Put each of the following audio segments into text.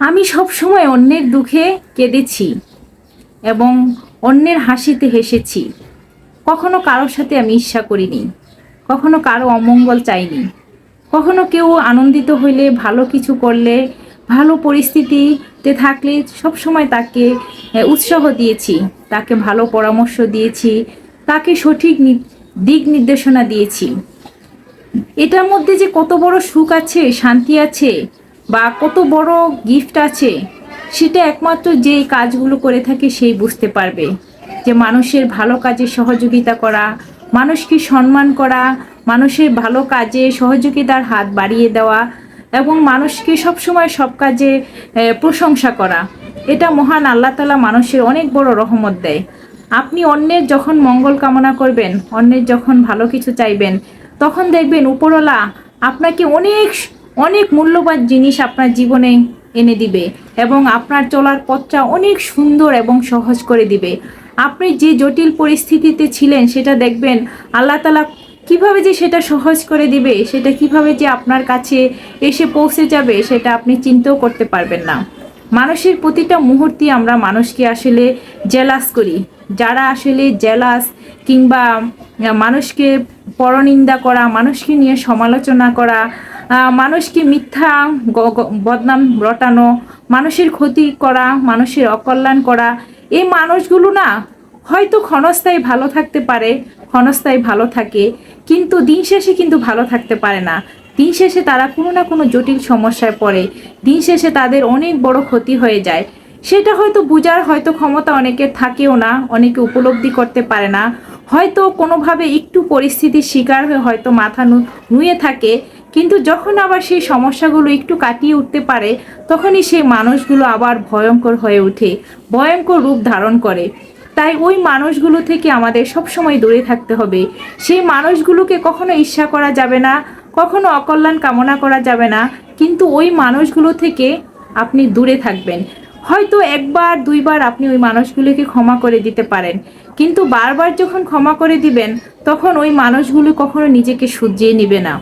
আমি সব সময় অন্যের দুঃখে কেঁদেছি এবং অন্যের হাসিতে হেসেছি। কখনো কারোর সাথে আমি ঈর্ষা করিনি, কখনো কারও অমঙ্গল চাইনি, কখনো কেউ আনন্দিত হইলে ভালো কিছু করলে, ভালো পরিস্থিতিতে থাকলে সব সময় তাকে উৎসাহ দিয়েছি, তাকে ভালো পরামর্শ দিয়েছি, তাকে সঠিক দিক নির্দেশনা দিয়েছি। এটার মধ্যে যে কত বড় সুখ আছে, শান্তি আছে বা কত বড় গিফট আছে, সেটা একমাত্র যে কাজগুলো করে থাকে সেই বুঝতে পারবে। যে মানুষের ভালো কাজে সহযোগিতা করা, মানুষকে সম্মান করা, মানুষের ভালো কাজে সহযোগিতার হাত বাড়িয়ে দেওয়া এবং মানুষকে সবসময় সব কাজে প্রশংসা করা, এটা মহান আল্লাহ তালা মানুষের অনেক বড় রহমত দেয়। আপনি অন্যের যখন মঙ্গল কামনা করবেন, অন্যের যখন ভালো কিছু চাইবেন, তখন দেখবেন উপরওয়ালা আপনাকে অনেক অনেক মূল্যবান জিনিস আপনার জীবনে এনে দিবে এবং আপনার চলার পথটা অনেক সুন্দর এবং সহজ করে দিবে। আপনি যে জটিল পরিস্থিতিতে ছিলেন, সেটা দেখবেন আল্লাহ তালা কীভাবে যে সেটা সহজ করে দিবে, সেটা কীভাবে যে আপনার কাছে এসে পৌঁছে যাবে, সেটা আপনি চিন্তাও করতে পারবেন না। মানুষের প্রতিটা মুহূর্তে আমরা মানুষকে আসলে জেলাস করি। যারা আসলে জেলাস কিংবা মানুষকে পরনিন্দা করা, মানুষকে নিয়ে সমালোচনা করা মানুষকে মিথ্যা বদনাম রটানো, মানুষের ক্ষতি করা, মানুষের অকল্যাণ করা, এই মানুষগুলো না হয়তো ক্ষণস্থায়ী ভালো থাকতে পারে, ক্ষণস্থায়ী ভালো থাকে, কিন্তু দিন শেষে কিন্তু ভালো থাকতে পারে না। দিন শেষে তারা কোনো না কোনো জটিল সমস্যায় পড়ে, দিন শেষে তাদের অনেক বড় ক্ষতি হয়ে যায়। সেটা হয়তো বোঝার হয়তো ক্ষমতা অনেকের থাকেও না, অনেকে উপলব্ধি করতে পারে না। হয়তো কোনোভাবে একটু পরিস্থিতির শিকার হয়ে হয়তো মাথা নুয়ে থাকে কিন্তু যখন আবার সেই সমস্যাগুলো একটু কাটিয়ে উঠতে পারে, তখনই সেই মানুষগুলো আবার ভয়ঙ্কর হয়ে ওঠে, ভয়ঙ্কর রূপ ধারণ করে। তাই ওই মানুষগুলো থেকে আমাদের সবসময় দূরে থাকতে হবে। সেই মানুষগুলোকে কখনো ঈর্ষা করা যাবে না, কখনো অকল্যাণ কামনা করা যাবে না, কিন্তু ওই মানুষগুলো থেকে আপনি দূরে থাকবেন। হয়তো একবার, দুইবার আপনি ওই মানুষগুলোকে ক্ষমা করে দিতে পারেন, কিন্তু বারবার যখন ক্ষমা করে দিবেন, তখন ওই মানুষগুলো কখনো নিজেকে সুজিয়ে নিবে না।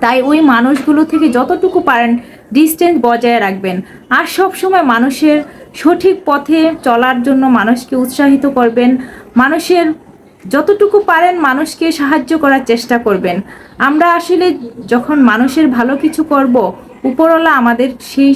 তাই ওই মানুষগুলো থেকে যতটুকু পারেন ডিস্টেন্স বজায় রাখবেন। আর সব সময় মানুষের সঠিক পথে চলার জন্য মানুষকে উৎসাহিত করবেন। মানুষের যতটুকু পারেন মানুষকে সাহায্য করার চেষ্টা করবেন। আমরা আসলে যখন মানুষের ভালো কিছু করব, উপরওয়ালা আমাদের সেই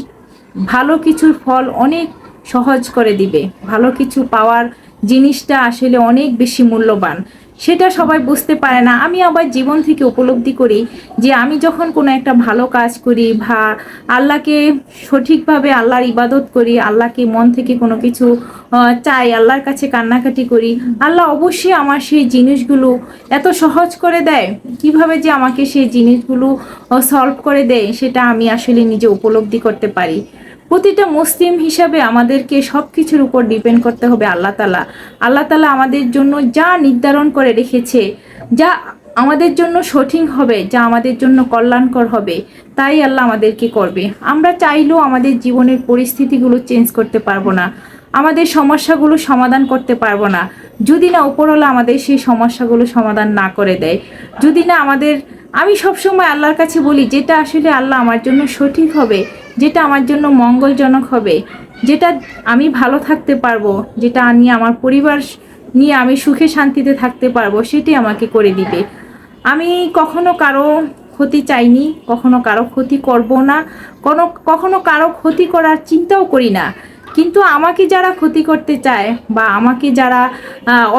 ভালো কিছুর ফল অনেক সহজ করে দিবে। ভালো কিছু পাওয়ার জিনিসটা আসলে অনেক বেশি মূল্যবান। সেটা সবাই বুঝতে পারে না। আমি আবার জীবন থেকে উপলব্ধি করি যে আমি যখন কোনো একটা ভালো কাজ করি বা আল্লাহকে সঠিকভাবে আল্লাহর ইবাদত করি, আল্লাহকে মন থেকে কোনো কিছু চাই, আল্লাহর কাছে কান্নাকাটি করি, আল্লাহ অবশ্যই আমার সেই জিনিসগুলো এত সহজ করে দেয়। কীভাবে যে আমাকে সেই জিনিসগুলো সলভ করে দেয়, সেটা আমি আসলে নিজে উপলব্ধি করতে পারি। প্রতিটা মুসলিম হিসাবে আমাদেরকে সব কিছুর উপর ডিপেন্ড করতে হবে আল্লাহ তালা। আল্লাহ তালা আমাদের জন্য যা নির্ধারণ করে রেখেছে, যা আমাদের জন্য সঠিক হবে, যা আমাদের জন্য কল্যাণকর হবে, তাই আল্লাহ আমাদেরকে করবে। আমরা চাইলেও আমাদের জীবনের পরিস্থিতিগুলো চেঞ্জ করতে পারব না, আমাদের সমস্যাগুলো সমাধান করতে পারব না। যদি না উপরওয়ালা আমাদের সেই সমস্যাগুলো সমাধান না করে দেয়, যদি না আমাদের আমি সবসময় আল্লাহর কাছে বলি, যেটা আসলে আল্লাহ আমার জন্য সঠিক হবে, যেটা আমার জন্য মঙ্গলজনক হবে, যেটা আমি ভালো থাকতে পারব, যেটা নিয়ে আমার পরিবার নিয়ে আমি সুখে শান্তিতে থাকতে পারব সেটি আমাকে করে দিবে। আমি কখনো কারও ক্ষতি চাইনি, কখনো কারও ক্ষতি করব না, কোনো, কখনো কারও ক্ষতি করার চিন্তাও করি না। কিন্তু আমাকে যারা ক্ষতি করতে চায় বা আমাকে যারা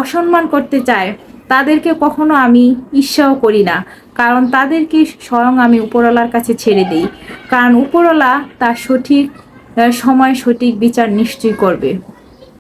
অসম্মান করতে চায়, তাদেরকে কখনো আমি ঈর্ষাও করি না। কারণ তাদেরকে স্বয়ং আমি উপরওয়ালার কাছে ছেড়ে দিই। কারণ উপরওয়ালা তার সঠিক সময় সঠিক বিচার নিশ্চয়ই করবে।